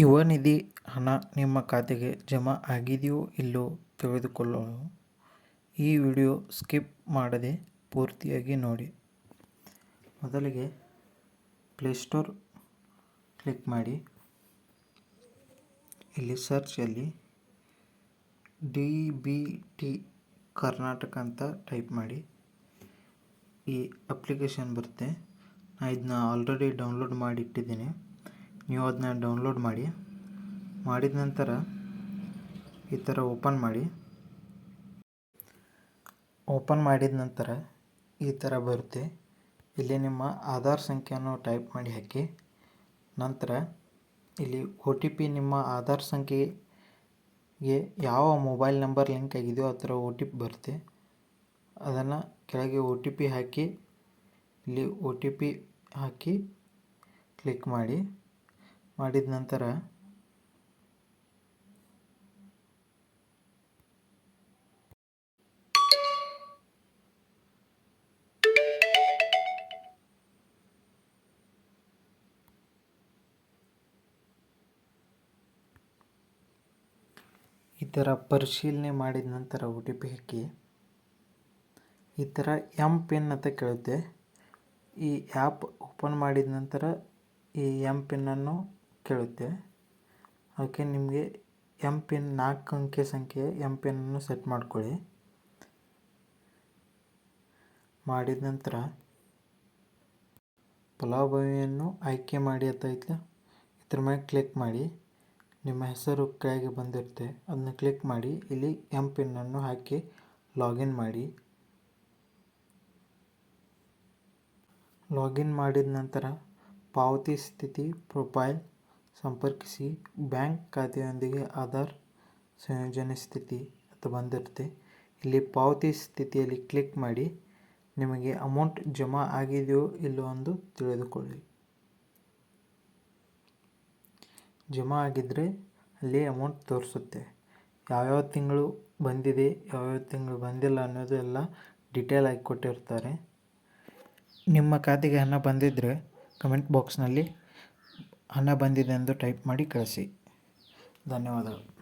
ಯುವ ನಿಧಿ ಹಣ ನಿಮ್ಮ ಖಾತೆಗೆ ಜಮಾ ಆಗಿದೆಯೋ ಇಲ್ಲೋ ತಿಳಿದುಕೊಳ್ಳಲು ಈ ವಿಡಿಯೋ ಸ್ಕಿಪ್ ಮಾಡದೆ ಪೂರ್ತಿಯಾಗಿ ನೋಡಿ. ಮೊದಲಿಗೆ ಪ್ಲೇಸ್ಟೋರ್ ಕ್ಲಿಕ್ ಮಾಡಿ. ಇಲ್ಲಿ ಸರ್ಚಲ್ಲಿ ಡಿ ಬಿ ಟಿ ಕರ್ನಾಟಕ ಅಂತ ಟೈಪ್ ಮಾಡಿ. ಈ ಅಪ್ಲಿಕೇಶನ್ ಬರುತ್ತೆ. ನಾನು ಇದನ್ನ ಆಲ್ರೆಡಿ ಡೌನ್ಲೋಡ್ ಮಾಡಿ ಇಟ್ಟಿದ್ದೀನಿ ನೀವು ಅದನ್ನ ಡೌನ್ಲೋಡ್ ಮಾಡಿ, ಮಾಡಿದ ನಂತರ ಈ ಥರ ಓಪನ್ ಮಾಡಿ. ಓಪನ್ ಮಾಡಿದ ನಂತರ ಈ ಥರ ಬರುತ್ತೆ. ಇಲ್ಲಿ ನಿಮ್ಮ ಆಧಾರ್ ಸಂಖ್ಯೆಯನ್ನು ಟೈಪ್ ಮಾಡಿ ಹಾಕಿ. ನಂತರ ಇಲ್ಲಿ ಒ ಟಿ ಪಿ ನಿಮ್ಮ ಆಧಾರ್ ಸಂಖ್ಯೆಗೆ ಯಾವ ಮೊಬೈಲ್ ನಂಬರ್ ಲಿಂಕ್ ಆಗಿದೆಯೋ ಆ ಥರ ಒ ಟಿ ಪಿ ಬರುತ್ತೆ. ಅದನ್ನು ಕೆಳಗೆ ಒ ಟಿ ಪಿ ಹಾಕಿ, ಇಲ್ಲಿ ಒ ಟಿ ಪಿ ಹಾಕಿ ಕ್ಲಿಕ್ ಮಾಡಿ. ಮಾಡಿದ ನಂತರ ಈ ಥರ ಪರಿಶೀಲನೆ ಮಾಡಿದ ನಂತರ ಒ ಟಿ ಪಿ ಹಾಕಿ ಈ ಥರ ಎಂ ಪಿನ್ ಅಂತ ಕೇಳುತ್ತೆ. ಈ ಆ್ಯಪ್ ಓಪನ್ ಮಾಡಿದ ನಂತರ ಈ ಎಂ ಪಿನ್ನನ್ನು ಕೇಳುತ್ತೆ. ಅದಕ್ಕೆ ನಿಮಗೆ ಎಂ ಪಿನ್ ನಾಲ್ಕು ಅಂಕೆ ಸಂಖ್ಯೆ ಎಂ ಪಿನ್ನನ್ನು ಸೆಟ್ ಮಾಡ್ಕೊಳ್ಳಿ. ಮಾಡಿದ ನಂತರ ಫಲಾನುಭವಿಯನ್ನು ಆಯ್ಕೆ ಮಾಡಿ ಅಂತ ಐತೆ ಇದ್ರ ಮೇಲೆ ಕ್ಲಿಕ್ ಮಾಡಿ. ನಿಮ್ಮ ಹೆಸರು ಕೆಳಗೆ ಬಂದಿರುತ್ತೆ. ಅದನ್ನ ಕ್ಲಿಕ್ ಮಾಡಿ. ಇಲ್ಲಿ ಎಂ ಪಿನ್ನನ್ನು ಹಾಕಿ ಲಾಗಿನ್ ಮಾಡಿ. ಲಾಗಿನ್ ಮಾಡಿದ ನಂತರ ಪಾವತಿ ಸ್ಥಿತಿ ಪ್ರೊಫೈಲ್ ಸಂಪರ್ಕಿಸಿ ಬ್ಯಾಂಕ್ ಖಾತೆಯೊಂದಿಗೆ ಆಧಾರ್ ಸಂಯೋಜನೆ ಸ್ಥಿತಿ ಅಂತ ಬಂದಿರುತ್ತೆ. ಇಲ್ಲಿ ಪಾವತಿ ಸ್ಥಿತಿಯಲ್ಲಿ ಕ್ಲಿಕ್ ಮಾಡಿ ನಿಮಗೆ ಅಮೌಂಟ್ ಜಮಾ ಆಗಿದೆಯೋ ಇಲ್ಲೋ ಎಂದು ತಿಳಿದುಕೊಳ್ಳಿ. ಜಮಾ ಆಗಿದ್ದರೆ ಅಲ್ಲಿ ಅಮೌಂಟ್ ತೋರಿಸುತ್ತೆ. ಯಾವ್ಯಾವ ತಿಂಗಳು ಬಂದಿದೆ, ಯಾವ್ಯಾವ ತಿಂಗಳು ಬಂದಿಲ್ಲ ಅನ್ನೋದು ಎಲ್ಲ ಡೀಟೇಲ್ ಆಗಿ ಕೊಟ್ಟಿರ್ತಾರೆ. ನಿಮ್ಮ ಖಾತೆಗೆ ಹಣ ಬಂದಿದ್ದರೆ ಕಮೆಂಟ್ ಬಾಕ್ಸ್ನಲ್ಲಿ ಹಣ ಬಂದಿದೆ ಎಂದು ಟೈಪ್ ಮಾಡಿ ಕಳಿಸಿ. ಧನ್ಯವಾದಗಳು.